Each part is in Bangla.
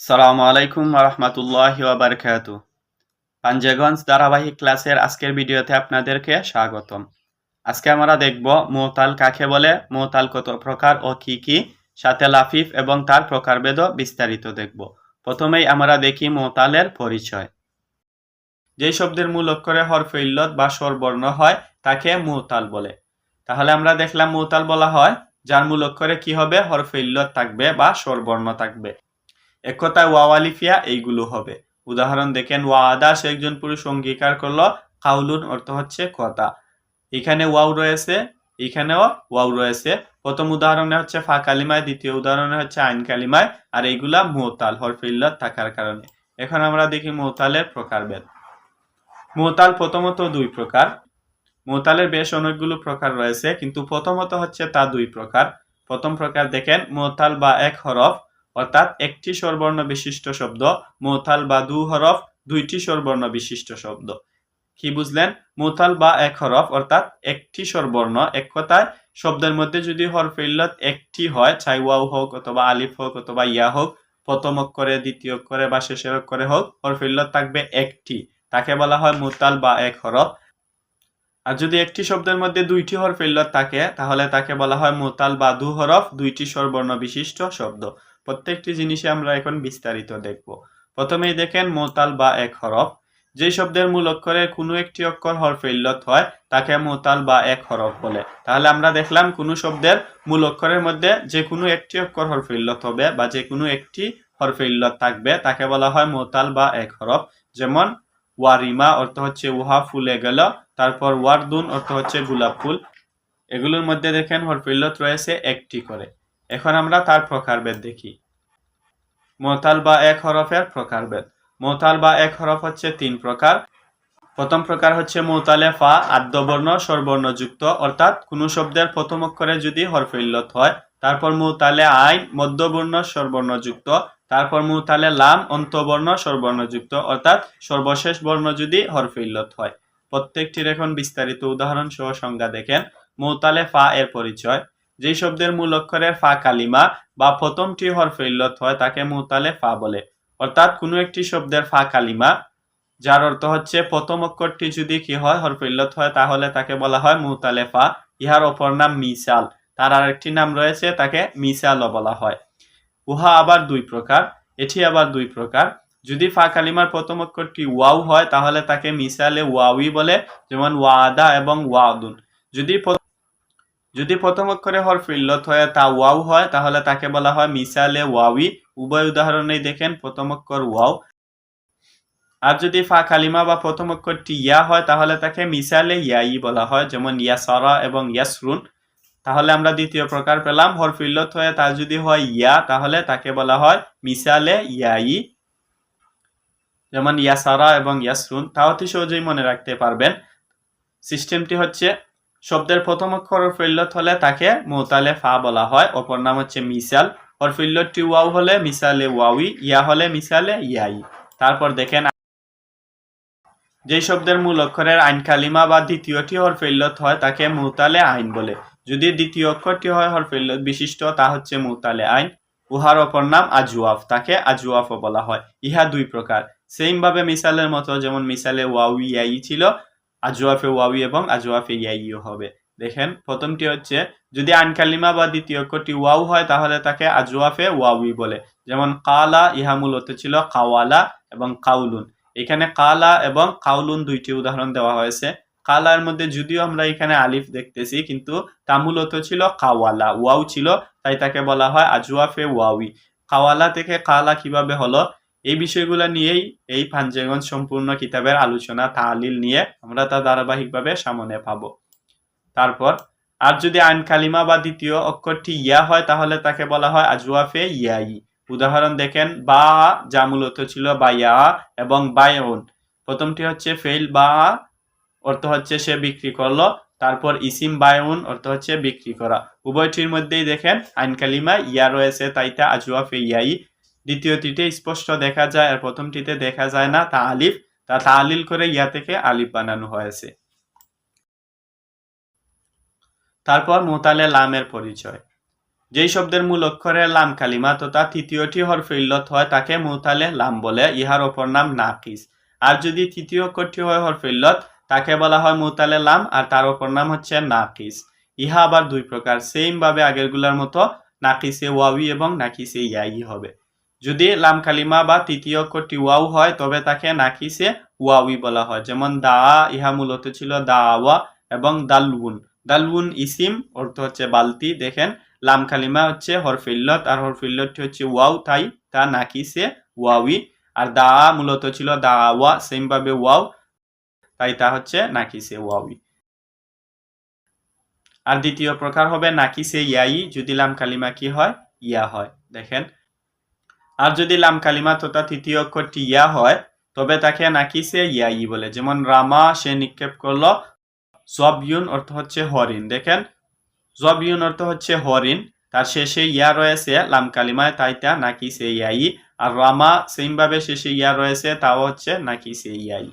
সালামু আলাইকুম রহমতুল্লাহ বারকাতু পাঞ্জেগঞ্জ ধারাবাহিক ক্লাসের আজকের ভিডিওতে আপনাদেরকে স্বাগতম। আজকে আমরা দেখব মোতাল কাকে বলে, মোতাল কত প্রকার ও কি কি, সাথে লাফিফ এবং তার প্রকারভেদও বিস্তারিত দেখব। প্রথমেই আমরা দেখি মোতালের পরিচয়। যেই শব্দের মূল অক্ষরে হরফে বা স্বরবর্ণ হয়, তাকে মোতাল বলে। তাহলে আমরা দেখলাম মোতাল বলা হয়, যার মূল অক্ষরে কি হবে? হরফে থাকবে বা স্বরবর্ণ থাকবে। এক কথায় ওয়াওয়ালিফিয়া এইগুলো হবে। উদাহরণ দেখেন ওয়াদা সে একজন পুরুষ, অঙ্গীকার করল, কাউলুন অর্থ হচ্ছে কথা। এখানে ওয়াও রয়েছে, এখানেও ওয়াও রয়েছে। প্রথম উদাহরণে হচ্ছে ফা কালিমায়, দ্বিতীয় উদাহরণে হচ্ছে আইন কালিমায়, আর এইগুলা মোহতাল হরফিল্লত থাকার কারণে। এখন আমরা দেখি মোতালের প্রকারভেদ। মোহতাল প্রথমত দুই প্রকার। মোহতালের বেশ অনেকগুলো প্রকার রয়েছে, কিন্তু প্রথমত হচ্ছে তা দুই প্রকার। প্রথম প্রকার দেখেন মোহতাল বা এক হরফ অর্থাৎ একটি স্বরবর্ণ বিশিষ্ট শব্দ মোতাল বা দু হরফ, দুইটি স্বরবর্ণ বিশিষ্ট শব্দ। কি বুঝলেন? মোতাল বা এক হরফ, অর্থাৎ একটি স্বরবর্ণ এক কথায় শব্দের মধ্যে যদি হরফ ইল্লত একটি হয় চাই ওয়াও হোক অথবা আলিফ হোক অথবা ইয়া হোক, প্রথম অক্ষরে, দ্বিতীয় অক্ষরে বা শেষের অক্ষরে হোক, হরফ ইল্লত থাকবে একটি। তাকে বলা হয় মোতাল বা এক হরফ। আর যদি একটি শব্দের মধ্যে দুইটি হরফ ইল্লত থাকে, তাহলে তাকে বলা হয় মোতাল বা দু হরফ, দুইটি স্বরবর্ণ বিশিষ্ট শব্দ। প্রত্যেকটি জিনিসে আমরা এখন বিস্তারিত দেখব। প্রথমেই দেখেন মোতাল বা এক হরফ। যে শব্দের মূল অক্ষরে কোনো একটি অক্ষর হরফে হয়, তাকে মোতাল বা এক হরফ বলে। তাহলে আমরা দেখলাম কোনো শব্দের মূল অক্ষরের মধ্যে যে কোনো একটি অক্ষর হরফে ইল্লত হবে বা যে কোনো একটি হরফে থাকবে, তাকে বলা হয় মোতাল বা এক হরফ। যেমন, ওয়ারিমা অর্থ হচ্ছে উহা ফুলে গেল, তারপর ওয়ারদুন অর্থ হচ্ছে গোলাপ ফুল। এগুলোর মধ্যে দেখেন হরফে রয়েছে একটি করে। এখন আমরা তার প্রকারভেদ দেখি। মোতাল বা এক হরফের প্রকারভেদ। মোতাল বা এক হরফ হচ্ছে তিন প্রকার। প্রথম প্রকার হচ্ছে মোতালে ফা, আদ্যবর্ণ, স্বরবর্ণযুক্ত। অর্থাৎ কোনো শব্দের প্রথম অক্ষরে যদি হরফে ইল্লত হয়, তারপর মুতালে আইন, মধ্যবর্ণ, স্বরবর্ণযুক্ত। তারপর মুতালে লাম, অন্তবর্ণ, স্বরবর্ণযুক্ত। অর্থাৎ সর্বশেষ বর্ণ যদি হরফে ইল্লত হয়। প্রত্যেকটির এখন বিস্তারিত উদাহরণ সহ সংজ্ঞা দেখেন। মোতালে ফা এর পরিচয়। যে শব্দের মূল অক্ষরের ফা কালিমা বা প্রথমটি হরফে ইল্লত হয়, তাকে মুতালে ফা বলে। অর্থাৎ কোনো একটি শব্দের ফা কালিমা, যার অর্থ হচ্ছে প্রথম অক্ষরটি যদি কি হয়, হরফে হয়, তাহলে তাকে বলা হয় মুতালে ফা। ইহার অপর নাম মিসাল। তার আরেকটি নাম রয়েছে, তাকে মিসালও বলা হয়। উহা আবার দুই প্রকার, এটি আবার দুই প্রকার। যদি ফা কালিমার প্রথম অক্ষরটি ওয়াও হয়, তাহলে তাকে মিসালে ওয়াউই বলে, যেমন ওয়াদা এবং ওয়াদুন। যদি যদি প্রথম অক্ষরে হরফ ইল্লত হয়ে তা ওয়াও হয়, তাহলে তাকে বলা হয় মিসালে ওয়াউই উভয় উদাহরণেই দেখেন, প্রথম অক্ষর ওয়াও। আর যদি ফা কালিমা বা প্রথম অক্ষরটি ইয়া হয়, তাহলে তাকে মিসালে ইয়াই বলা হয়, যেমন ইয়াসরা এবং ইয়াসরুন। তাহলে আমরা দ্বিতীয় প্রকার পেলাম হরফ ইল্লত হয়ে তা যদি হয় ইয়া, তাহলে তাকে বলা হয় মিসালে ইয়াই। যেমন ইয়াসারা এবং ইয়াসরুন। তা অতি সহজেই মনে রাখতে পারবেন। সিস্টেমটি হচ্ছে শব্দের প্রথম অক্ষর ফিল্লত হলে তাকে মোতালে ফা বলা হয়। অপর নাম হচ্ছে মিসাল। ওর ফিল্লতটি ওয়াও হলে মিসালে ওয়াউই ইয়া হলে মিসালে ইয়াই। তারপর দেখেন যে শব্দের মূল অক্ষরের আইন কালিমা বা দ্বিতীয়টি হরফিল্লত হয়, তাকে মুতালে আইন বলে। যদি দ্বিতীয় অক্ষরটি হয় হরফিল্লত বিশিষ্ট, তা হচ্ছে মুতালে আইন। উহার অপর নাম আজুয়াফ তাকে আজুয়াফও বলা হয়। ইহা দুই প্রকার। সেম ভাবে মিসালের মতো, যেমন মিসালে ওয়াউ ইয়াই ছিল আজওয়াফে ওয়াউই এবং আজওয়াফে ইয়াইও হবে। দেখেন, প্রথমটি হচ্ছে, যদি আনকালিমা বা দ্বিতীয় অক্ষরটি ওয়াউ হয়, তাহলে তাকে আজওয়াফে ওয়াউই বলে। যেমন, কালা, ইহা মূলত ছিল কাওয়ালা এবং কাউলুন এখানে কালা এবং কাউলুন দুইটি উদাহরণ দেওয়া হয়েছে। কালার মধ্যে যদিও আমরা এখানে আলিফ দেখতেছি, কিন্তু তা মূলত ছিল কাওয়ালা, ওয়াউ ছিল, তাই তাকে বলা হয় আজওয়াফে ওয়াউই। কাওয়ালা থেকে কালা কীভাবে হলো? এই বিষয়গুলো নিয়েই এই পাঞ্জেগঞ্জ সম্পূর্ণ কিতাবের আলোচনা, তালিল নিয়ে আমরা তা ধারাবাহিকভাবে সামনে পাব। তারপর, আর যদি আইন কালিমা বা দ্বিতীয় অক্ষরটি ইয়া হয়, তাহলে তাকে বলা হয় আজওয়াফে ইয়াই। উদাহরণ দেখেন, বা যা মূলত ছিল বা ইয়া এবং বায়ন প্রথমটি হচ্ছে ফেল বা, অর্থ হচ্ছে সে বিক্রি করল। তারপর ইসিম বায়ুন অর্থ হচ্ছে বিক্রি করা। উভয়টির মধ্যেই দেখেন, আইন কালিমা ইয়া রয়েছে তাইটা আজওয়াফে ইয়াই। দ্বিতীয়টিতে স্পষ্ট দেখা যায় আর প্রথমটিতে দেখা যায় না, তা আলিফ। তা তালিল করে ইয়া থেকে আলিফ বানানো হয়েছে। তারপর মোতালে লামের পরিচয়। যেই শব্দের মূল অক্ষরে লাম কালিমা তথা তৃতীয়টি হরফে ইল্লত হয়, তাকে মুতালে লাম বলে, ইহার অপর নাম নাকিস। আর যদি তৃতীয় অক্ষরটি হয় হরফে ইল্লত তাকে বলা হয় মুতালে লাম, আর তার অপর নাম হচ্ছে নাকিস। ইহা আবার দুই প্রকার সেম ভাবে আগেরগুলোর মতো, নাকিসে ওয়াবি এবং নাকিসে ইয়াই হবে। যদি লাম কালিমা বা তৃতীয় অক্ষরটি ওয়াও হয়, তবে তাকে নাকিসে ওয়াউই বলা হয়। যেমন দা, ইহা মূলত ছিল দাওয়া এবং দালউন। দালউন ইসিম, অর্থ হচ্ছে বালতি। দেখেন লাম কালিমা হচ্ছে হরফিল্লত, আর হরফিল্লতটি হচ্ছে ওয়াউ তাই তা নাকিসে ওয়াউই আর দা মূলত ছিল দাওয়া সেম ভাবে ওয়াও, তাই তা হচ্ছে নাকিসে ওয়াউই আর দ্বিতীয় প্রকার হবে নাকিসে ইয়াই, যদি লাম কালিমা কি হয়, ইয়া হয়। দেখেন আর যদি লাম কালিমা তথা তৃতীয় অক্ষরটি ইয়া হয়, তবে তাকে নাকিসে ইয়াই বলে। যেমন রামা, সে নিক্ষেপ করল। জবিউন অর্থ হচ্ছে হরিণ। দেখেন জবিউন অর্থ হচ্ছে হরিণ। তার শেষে ইয়া রয়েছে, লাম কালিমায় তাই তা নাকিসে ইয়াই। আর রামা সেম ভাবে শেষে ইয়া রয়েছে, তাও হচ্ছে নাকিসে ইয়াই।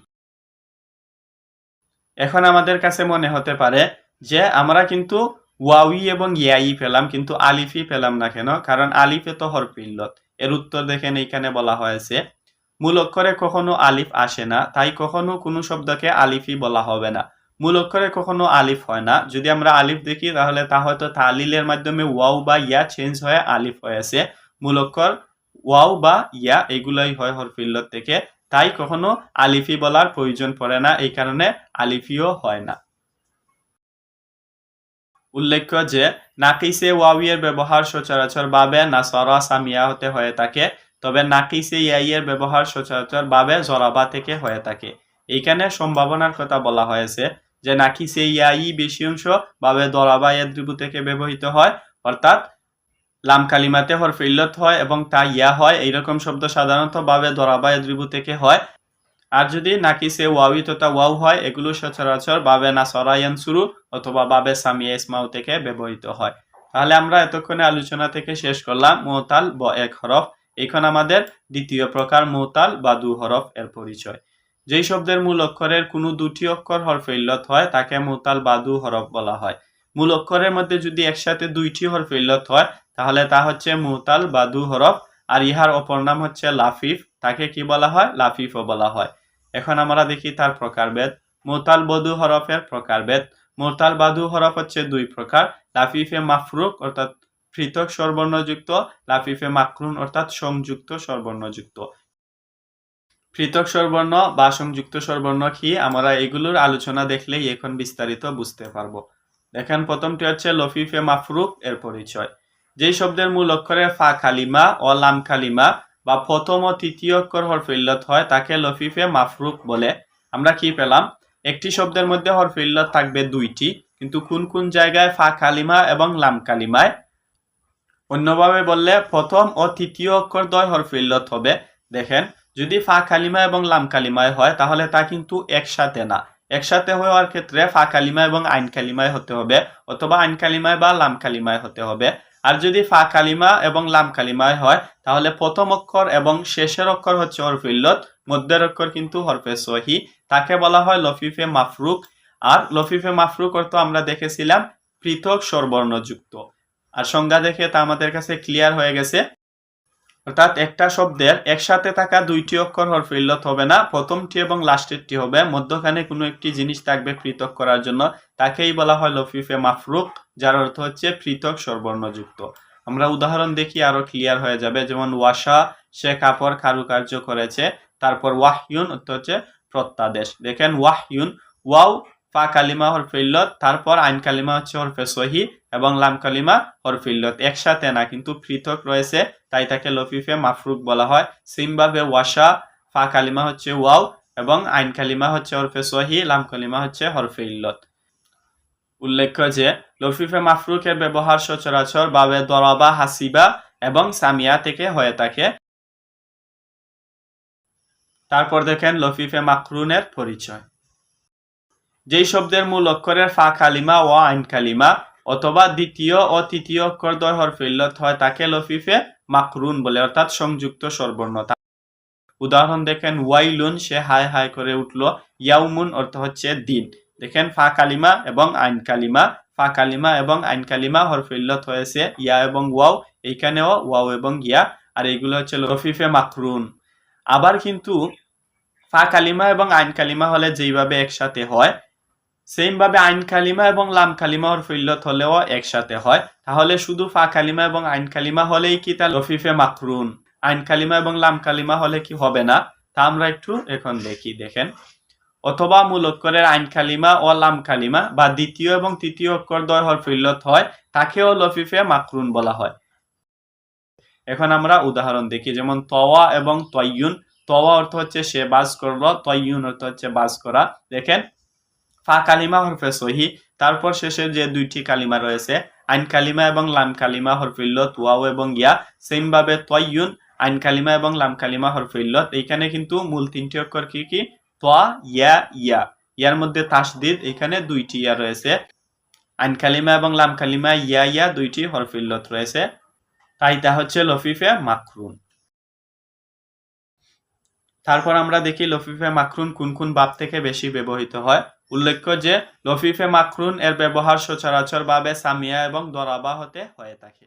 এখন আমাদের কাছে মনে হতে পারে যে আমরা কিন্তু ওয়াউই এবং ইয়াই পেলাম, কিন্তু আলিফি পেলাম না কেন? কারণ আলিফে তো হরফিল্লত এর উত্তর দেখেন এইখানে বলা হয়েছে, মূল অক্ষরে কখনো আলিফ আসে না, তাই কখনো কোনো শব্দকে আলিফই বলা হবে না। মূল অক্ষরে কখনো আলিফ হয় না। যদি আমরা আলিফ দেখি, তাহলে তা হয়তো তালিলের মাধ্যমে ওয়াও বা ইয়া চেঞ্জ হয়ে আলিফ হয়েছে মূল অক্ষর ওয়াও বা ইয়া এগুলোই হয় হরফিল্লত থেকে। তাই কখনো আলিফি বলার প্রয়োজন পড়ে না, এই কারণে আলিফিও হয় না। উল্লেখ্য যে, নাকিসে ওয়াউয়ের ব্যবহার সচরাচর ভাবে নাসরা সামিয়া হতে হয়ে থাকে, তবে নাকিসে ইয়াইয়ের ব্যবহার সচরাচর ভাবে জরাবা থেকে হয়ে থাকে। এইখানে সম্ভাবনার কথা বলা হয়েছে যে, নাকিসে ইয়াই বেশি অংশ ভাবে দরাবা ইয়াদ্রিবু থেকে ব্যবহৃত হয়, অর্থাৎ লাম কালিমাতে হরফে হয় এবং তা ইয়া হয়। এইরকম শব্দ সাধারণত ভাবে দরাবা ইয়াদ্রিবু থেকে হয়। আর যদি নাকিসে ওয়াউই তথা ওয়াও হয়, এগুলো সচরাচর বাবে না সরায়ান শুরু অথবা বাবে সামিয়া ইসমাউ থেকে ব্যবহৃত হয়। তাহলে আমরা এতক্ষণে আলোচনা থেকে শেষ করলাম মোতাল ব এক হরফ। এখন আমাদের দ্বিতীয় প্রকার মোতাল বা দু হরফ এর পরিচয়। যেই শব্দের মূল অক্ষরের কোনো দুটি অক্ষর হরফে ইল্লত হয়, তাকে মোতাল বা দু হরফ বলা হয়। মূল অক্ষরের মধ্যে যদি একসাথে দুইটি হরফে ইল্লত হয়, তাহলে তা হচ্ছে মোতাল বা দু হরফ। আর ইহার অপর নাম হচ্ছে লাফিফ। তাকে কি বলা হয়? লাফিফও বলা হয়। এখন আমরা দেখি তার প্রকারভেদ মোতাল বধু হরফের প্রকারভেদ মোতাল বাদু হরফ হচ্ছে দুই প্রকার, লাফিফে মাফরুক অর্থাৎ পৃথক স্বরবর্ণযুক্ত, লাফিফে মাকরুন অর্থাৎ সংযুক্ত স্বরবর্ণযুক্ত। পৃথক স্বরবর্ণ বা সংযুক্ত স্বরবর্ণ কি? আমরা এগুলোর আলোচনা দেখলেই এখন বিস্তারিত বুঝতে পারব। দেখেন, প্রথমটি হচ্ছে লফিফে মাফরুক, এর পরিচয়। যেই শব্দের মূল অক্ষরে ফা কালিমা ও লাম কালিমা বা প্রথম ও তৃতীয় অক্ষর হরফে ইল্লত হয়, তাকে লফিফে মাফরুক বলে। আমরা কি পেলাম? একটি শব্দের মধ্যে হরফে ইল্লত থাকবে দুইটি, কিন্তু কোন কোন জায়গায় ফা কালিমা এবং লাম কালিমায়? অন্যভাবে বললে, প্রথম ও তৃতীয় অক্ষর দ্বয় হরফে ইল্লত হবে। দেখেন, যদি ফা কালিমা এবং লাম কালিমায় হয়, তাহলে তা কিন্তু একসাথে না। একসাথে হওয়ার ক্ষেত্রে ফা কালিমা এবং আইন কালিমায় হতে হবে, অথবা আইন কালিমায় বা লাম কালিমায় হতে হবে। আর যদি ফা কালিমা এবং লাম কালিমায় হয়, তাহলে প্রথম অক্ষর এবং শেষের অক্ষর হচ্ছে হরফে ইল্লত, মধ্যের অক্ষর কিন্তু হরফে সহি। তাকে বলা হয় লফিফে মাফরুক। আর লফিফে মাফরুক অর্থ আমরা দেখেছিলাম পৃথক স্বরবর্ণযুক্ত। আর সংজ্ঞা দেখে তা আমাদের কাছে ক্লিয়ার হয়ে গেছে। অর্থাৎ একটা শব্দের একসাথে থাকা দুইটি অক্ষর হরফে ইল্লত হবে না। প্রথমটি এবং লাস্টেরটি হবে। মধ্যখানে কোনো একটি জিনিস থাকবে পৃথক করার জন্য। তাকেই বলা হয় লফিফে মাফরুক, যার অর্থ হচ্ছে পৃথক স্বরবর্ণযুক্ত। আমরা উদাহরণ দেখি আরও ক্লিয়ার হয়ে যাবে। যেমন ওয়াশা সে কাপড় কারুকার্য করেছে। তারপর ওয়াহইউন অর্থ হচ্ছে প্রত্যাদেশ। দেখেন ওয়াহইউন ওয়াও ফা কালিমা হরফে তারপর আইন কালিমা হচ্ছে হরফে সহি এবং লাম কালিমা হরফে ইল্লত। একসাথে না, কিন্তু পৃথক রয়েছে, তাই তাকে লফিফে মাফরুক বলা হয়। সিমভাবে ওয়াশা ফা কালিমা হচ্ছে ওয়াও এবং আইন কালিমা হচ্ছে হরফে সহি, লাম কালিমা হচ্ছে হরফে ইল্লত। উল্লেখ্য যে, লফিফে মাফরুকের ব্যবহার সচরাচর বাবে দরাবা, হাসিবা এবং সামিয়া থেকে হয়ে থাকে। তারপর দেখেন লফিফে মাকরুনের পরিচয়। যেই শব্দের মূল অক্ষরের ফা কালিমা ও আইন কালিমা অথবা দ্বিতীয় ও তৃতীয় অক্ষর দ্বয় হরফে ইল্লত হয় তাকে লফিফে মাকরুন বলে, অর্থাৎ সংযুক্ত স্বরবর্ণ উদাহরণ দেখেন, ওয়াইলুন, সে হাই হাই করে উঠল। ইয়াউমুন অর্থ হচ্ছে দিন। দেখেন, ফা কালিমা এবং আইন কালিমা। ফা কালিমা এবং আইন কালিমা হরফিল্লত হয়েছে ইয়া এবং ওয়াও, এইখানেও ওয়াও এবং ইয়া আর এইগুলো হচ্ছে লফিফে মাকরুন। আবার কিন্তু ফা কালিমা এবং আইন কালিমা হলে যেইভাবে একসাথে হয় সেম ভাবে আইন কালিমা এবং লাম কালিমা হরফিল্লত হলেও একসাথে হয়। তাহলে শুধু ফা কালিমা এবং আইন কালিমা হলেই কি তা লফিফে মাকরুন? আইন কালিমা এবং লাম কালিমা হলে কি হবে না? তা আমরা একটু এখন দেখি, দেখেন। অথবা মূল অক্ষরের আইন কালিমা ও লাম কালিমা বা দ্বিতীয় এবং তৃতীয় অক্ষর দ্বয় হরফিল্লত হয়, তাকেও লফিফে মাকরুন বলা হয়। এখন আমরা উদাহরণ দেখি, যেমন তওয়া এবং তয়ুন তওয়া অর্থ হচ্ছে সে বাস করল তয়ুন অর্থ হচ্ছে বাস করা। দেখেন ফা কালিমা হরফে সহি। তারপর শেষের যে দুইটি কালিমা রয়েছে, আইন কালিমা এবং লাম কালিমা হরফিল্লত ওয়াও এবং ইয়া সেম ভাবে তয়ুন, আইন কালিমা এবং লাম কালিমা হরফিল্লত এইখানে কিন্তু মূল তিনটি অক্ষর কি কি? তোয়া ইয়া ইয়া। ইয়ার মধ্যে তাসদিদ এখানে দুইটি ইয়া রয়েছে। আইন কালিমা এবং লাম কালিমা, ইয়া ইয়া, দুইটি হরফিল্লত রয়েছে। তাই তা হচ্ছে লফিফে মাকরুন। তারপর আমরা দেখি লফিফে মাখরুন কোন কোন বাপ থেকে বেশি ব্যবহৃত হয়। উল্লেখ্য যে, লফিফে মাখরুন এর ব্যবহার সচরাচর ভাবে সামিয়া এবং দরাবা হতে হয়ে থাকে।